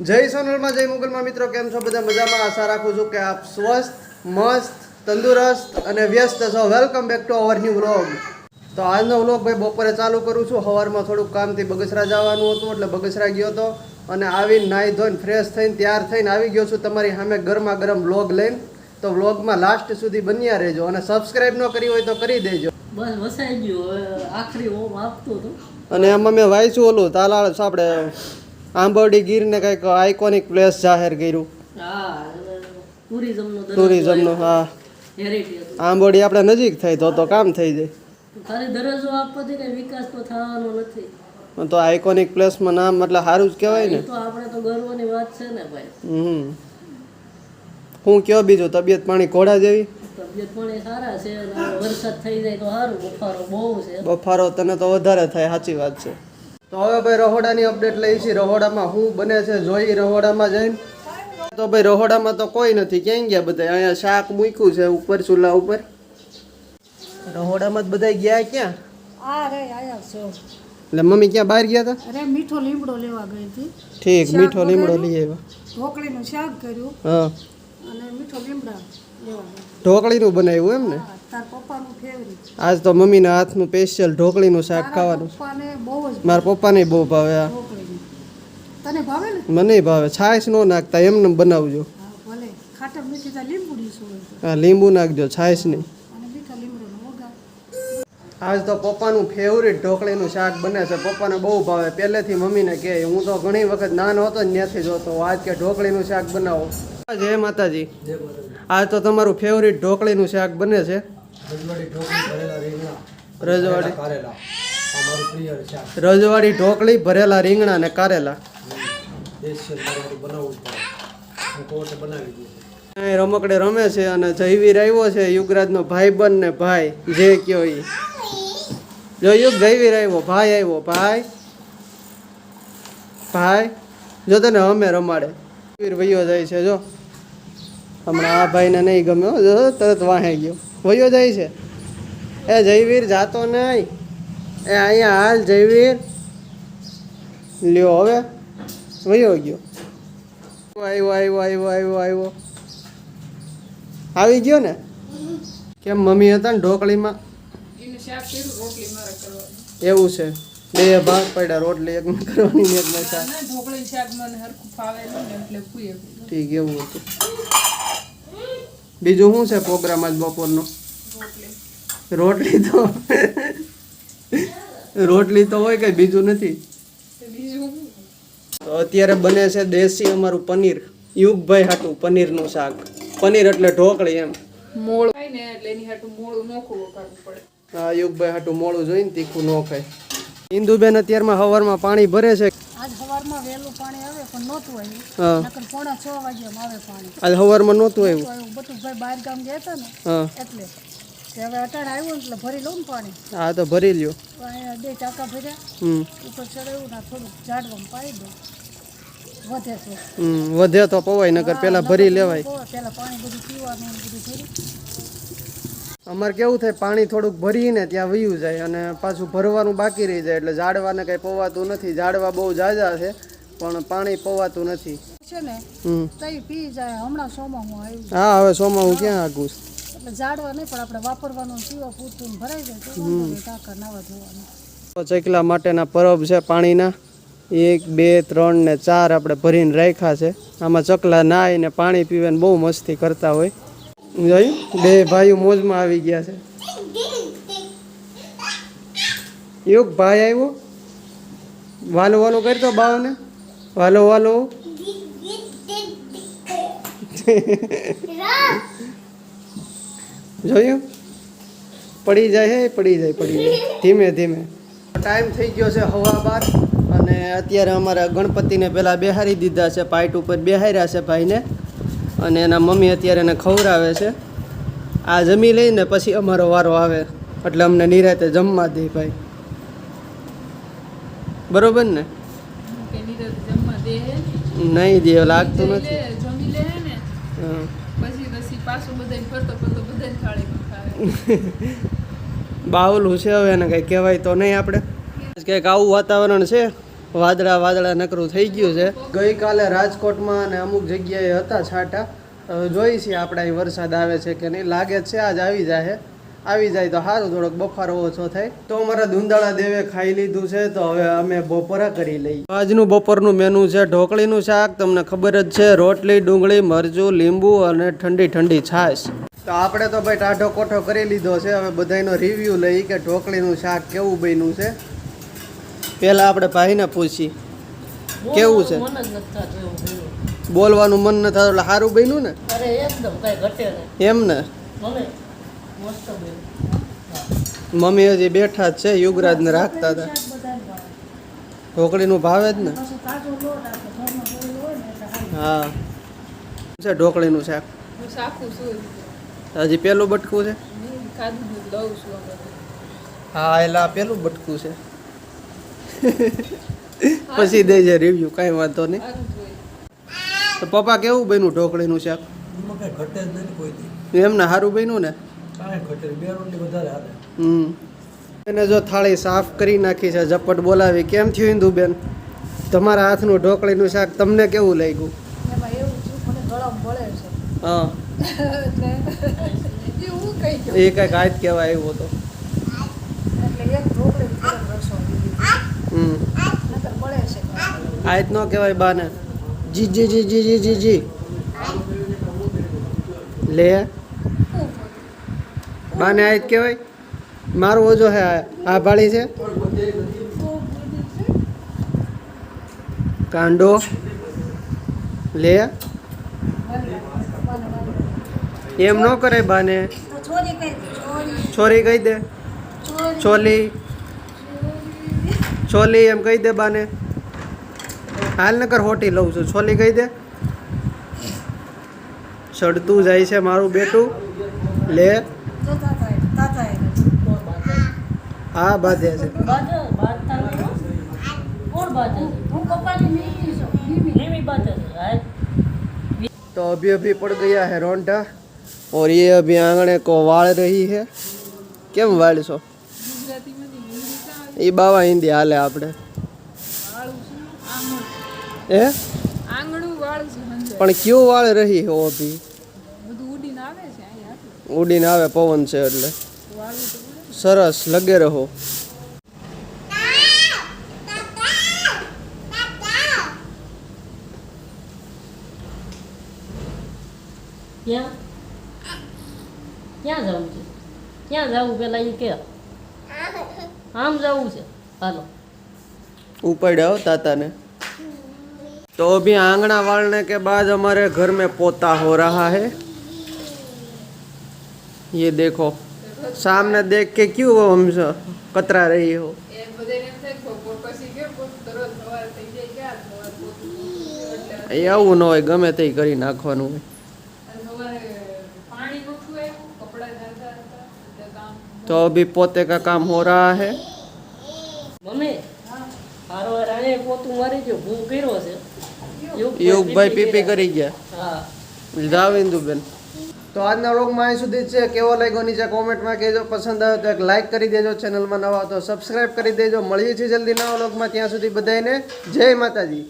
જય સોનલમાં જય મુગલમાં. મિત્રો કેમ છો? બધા મજામાં? આશા રાખું છું કે આપ સ્વસ્થ મસ્ત તંદુરસ્ત અને વ્યસ્ત છો. Welcome back to our new vlog તો આજનો વ્લોગ ભાઈ બપોરે ચાલુ કરું છું. સવારમાં થોડુંક કામથી બગસરા જવાનું હતું એટલે બગસરા ગયો હતો અને આવીને નાહી ધોઈને ફ્રેશ થઈને તૈયાર થઈને આવી ગયો છું તમારી સામે ગરમા ગરમ વ્લોગ લઈને. તો વ્લોગમાં લાસ્ટ સુધી બન્યા રહેજો અને સબસ્ક્રાઇબ ન કરી હોય તો કરી દેજો. બસ વસાઈ ગયો. આખરી ઓમ આપતો હતો. અને એમાં મેં વાંચ્યું ઓલું તાલાળ આપણે આંબરડી ગીરને કંઈક આઇકોનિક પ્લેસ જાહેર કર્યું. ટુરિઝમનો હા. આંબોડી આપણે નજીક થાય તો તો કામ થઈ જાય. ખાલી દરજ્જો આપવાથી કઈ વિકાસ તો થવાનો નથી. તો આઇકોનિક પ્લેસમાં નામ એટલે સારું જ કહેવાય ને. તો આપણે તો ગર્વની વાત છે ને ભાઈ. હમ. હું કયો બીજું? તબિયત પાણી ઘોડા જેવી? તબિયત પણ સારા છે વરસાદ થઈ જાય તો સારું. બફારો બહુ છે. બફારો તને તો વધારે થાય સાચી વાત છે. તો હવે ભાઈ રહોડાની અપડેટ લઈ છીએ રહોડામાં શું બને છે જોઈ રહોડામાં જઈને. તો ભાઈ રહોડામાં તો કોઈ નથી. ક્યાં ગયા બધા? અહીંયા શાક મૂક્યું છે ઉપર ચૂલા ઉપર. રહોડામાં જ બધા ગયા ક્યાં? આ રે આયા એટલે મમ્મી ક્યાં બહાર ગયા હતા? અરે મીઠો લીમડો લેવા ગઈ હતી. ઠીક મીઠો લીમડો લઈ આવ્યા. ઢોકળીનું શાક કર્યું. હા. અને મીઠો લીમડા લેવા ઢોકળીનું બનાવ્યું એમ ને હા, તાર પપ્પાનું ફેવરિટ આજ તો મમ્મીના હાથનું સ્પેશિયલ ઢોકળીનું શાક ખાવાનું. મારા પપ્પાને બહુ ભાવે આ ઢોકળીનું. તને ભાવે ને? મને ભાવે. છાશ ન નાખતા એમને બનાવજો. હા લીંબુ નાખજો છાશ નહીં આજ તો પપ્પાનું ફેવરિટ ઢોકળીનું શાક બને છે. પપ્પાને બહુ ભાવે. પહેલેથી મમ્મીને કહે હું તો ઘણી વખત નાનો હતો ને ત્યાંથી જોતો. આજ કે ઢોકળીનું શાક બનાવો. જય માતાજી. આજ તો તમારું ફેવરિટ ઢોકળીનું શાક બને છે. રજવાડી રજવાડી. ઢોકળી ભરેલા રીંગણા ને કારેલા. રમકડે રમે છે અને જયવીર આવ્યો છે યુગરાજનો બન ને ભાઈ. જે કયો ઈ. જો યુગ જયવીર આવ્યો ભાઈ આવ્યો ભાઈ. ભાઈ. જો તને અમે રમાડે. વીર વયો જાય છે જો. હમણાં આ ભાઈને નહીં ગમ્યો. તરત વાહે ગયો. વયો જાય છે. એ જયવીર જાતો નહીં. એ અહીંયા હાલ જયવીર. લ્યો હવે. વયો ગયો. આવ્યો આવ્યો આવ્યો આવ્યો આવ્યો. આવી ગયો ને? કેમ મમ્મી હતા ને ઢોકળીમાં? એવું છે. બે ભાગ પડ્યા રોટલી એક કરવાની ને એક શાક. ઠીક એવું હતું. બીજું શું છે પ્રોગ્રામ આજ બપોરનો? રોટલી તો રોટલી તો હોય કઈ બીજું નથી? તો અત્યારે બને છે દેશી અમારું પનીર. યુગભાઈ હાટું પનીરનું શાક. પનીર એટલે ઢોકળી એમ. મોળ ખાય ને એટલે એની હાટું મોળું નોખું વગાડવું પડે. હા યુગભાઈ હાટું મોડું જોઈને તીખું ન ખાય. ઇન્દુબેન અત્યારમાં હવારમાં પાણી ભરે છે. આજ સવારમાં વહેલું પાણી આવે પણ નહોતું આવ્યું. હા. નકર પોણા છ વાગ્યામાં આવે પાણી. આજ હવારમાં નહોતું આવ્યું. તો આવ્યું. બધું ભાઈ બહાર ગામ ગયા હતા ને એટલે. હવે અટાણ આવ્યું એટલે ભરી લઉં ને પાણી. હા તો ભરી લ્યો. બે ટાંકા ભર્યા. હમ. ઉપર ચડાવ્યું ને થોડુંક ઝાડવામાં પાઈ દઉં. વધે છે વધે તો પવાય નગર પેલા ભરી લેવાય. પેલા પાણી બધું પીવાનું બધું ભર્યું. અમારે કેવું થાય પાણી થોડુંક ભરીને ત્યાં વયું જાય અને પાછું ભરવાનું બાકી રહી જાય એટલે ઝાડવાને કંઈ પવાતું નથી. ઝાડવા બહુ જાજા છે પણ પાણી પવાતું નથી. છે ને તઈ પી જાય હમણાં સોમાં આવ્યું હા હવે સોમાં હું ક્યાં આગું એટલે ઝાડવા નહીં પણ આપણે વાપરવાનું પીવા પૂરતું ભરાઈ જાય તો વાંધો નાવા ધોવાનું. ચકલા માટેના પરબ છે પાણીના. એક બે ત્રણ ને ચાર આપણે ભરીને રાખ્યા છે. આમાં ચકલા નાય ને પાણી પીવે ને બહુ મસ્તી કરતા હોય. જોયું? બે ભાઈઓ મોજમાં આવી ગયા છે. યોગ ભાઈ આવ્યો. વાલો વાલો કરતો બાવને. વાલો વાલો. જોયું? પડી જાય હે, પડી જાય પડી જાય. ધીમે ધીમે. ટાઈમ થઈ ગયો છે હવા બાર. અને અત્યારે અમારા ગણપતિને પહેલાં બેહારી દીધા છે, પાઇટ ઉપર બેહાર્યા છે ભાઈને. અને એના મમ્મી અત્યારે એને ખવડાવે છે. આ જમી લઈને પછી અમારો વારો આવે. એટલે અમને નિરાતે જમવા દે ભાઈ. બરોબર ને? નહીં દે લાગતું નથી. બાવલું છે હવે એને કંઈ કહેવાય તો નહીં આપણે. કંઈક આવું વાતાવરણ છે? વાદળા વાદળા નકરું થઈ ગયું છે. ગઈકાલે રાજકોટમાં અને અમુક જગ્યાએ હતા છાંટા. જોઈ છીએ આપણે અહીં વરસાદ આવે છે કે નહીં. લાગે છે આજ આવી જાય આવી જાય તો સારું થોડોક બફારો ઓછો થાય. તો અમારા ધુંધાળા દેવે ખાઈ લીધું છે તો હવે અમે બપોરા કરી લઈએ. આજનું બપોરનું મેનુ છે ઢોકળીનું શાક. તમને ખબર જ છે રોટલી ડુંગળી મરચું લીંબુ અને ઠંડી ઠંડી છાશ. તો આપણે તો ભાઈ ટાઢો કોઠો કરી લીધો છે. હવે બધાનો રિવ્યૂ લઈ કે ઢોકળીનું શાક કેવું બન્યું છે. પહેલાં આપણે ભાઈને પૂછી કેવું છે? બોલવાનું મન ન થતું એટલે સારું બન્યું ને? એમ ને. મમ્મી હજી બેઠા જ છે યુગરાજને રાખતા હતા. ઢોકળીનું ભાવે જ ને? હા. છે ઢોકળીનું શાક? હજી પેલું બટકું છે? હું આ પેલું બટકું છે. પછી દેજે રિવ્યુ કાંઈ વાંધો નહીં. તો પપ્પા કેવું બન્યું ઢોકળીનું શાક? એમાં કાંઈ ઘટે જ નથી કોઈ દી. એમને સારું બન્યું ને? કાંઈ ઘટે નહીં. બે રોટલી વધારે હાલે. હમ. એને જો થાળી સાફ કરી નાખી છે ઝપટ બોલાવી. કેમ થયું ઇન્દુબેન તમારા હાથનું ઢોકળીનું શાક તમને કેવું લાગ્યું? એમાં એવું છું મને ગળામાં બળે છે. હા. એ કંઈક કઈ ગયો એ કંઈક હાથ કહેવાય એવું હતો એટલે એક ઢોકળી થોડોક રસો ગળામાં. આજ ન કહેવાય બાને. જી જી જી જી જી જી જી. લે. બાને આજ કહેવાય? મારું ઓજો હે આ આ ભાળી છે. કાંડો. લે. એમ ન કરે બાને. છોરી કહી દે છોલી. છોલી એમ કહી દે બાને હાલ નકર હોટી લઉં છું છોલી કહી દે સડતું જાય છે મારું બેટું લે જો તાતા એ- તાતા એ. આ બાધે છે બાજે, બાજતા નહીં હો. કોણ બાજે છે? હું પપ્પાની મીમી છું મીમી મીમી બાજે છે. હાય. तो अभी अभी पड़ गया है रोंटा और ये अभी आंगणे को वाल रही है કેમ વાળશો ગુજરાતીમાં નહીં હિન્દી કાં એ બાવા હિન્દી હાલે આપણે. એ પણ કયો વાળ રહી હો અભી? ઉડીને આવે પવન છે એટલે. સરસ, લગે રહો. ક્યાં? ક્યાં જવું છે? ક્યાં જવું પેલા એ કે? આમ જવું છે હાલો उपाड़ाओ ताता ने तो अभी आंगना वालने के बाद हमारे घर में पोता हो रहा है ये देखो सामने देख के क्यों हम कतरा रही हो એ બધાને એમ થાય કે બપોર પછી ગયો પોતું તરત સવારે થઈ જાય ક્યાં સવારે પોતું એટલે એ આવું ન હોય ગમે તે કરી નાખવાનું હોય तो अभी पोते का काम हो रहा है મમ્મી હારો રાણે પોતું મારી ગયો ભૂ કર્યો છે યુગભાઈ પીપી કરી ગયા હા જાવ ઇન્દુબેન તો આજના વ્લોગમાં અહીં સુધી જ છે કેવો લાગ્યો નીચે કોમેન્ટમાં કહેજો પસંદ આવે તો એક લાઇક કરી દેજો ચેનલમાં નવા હો તો સબસ્ક્રાઇબ કરી દેજો મળીએ છીએ જલ્દી નવા વ્લોગમાં ત્યાં સુધી બધાને જય માતાજી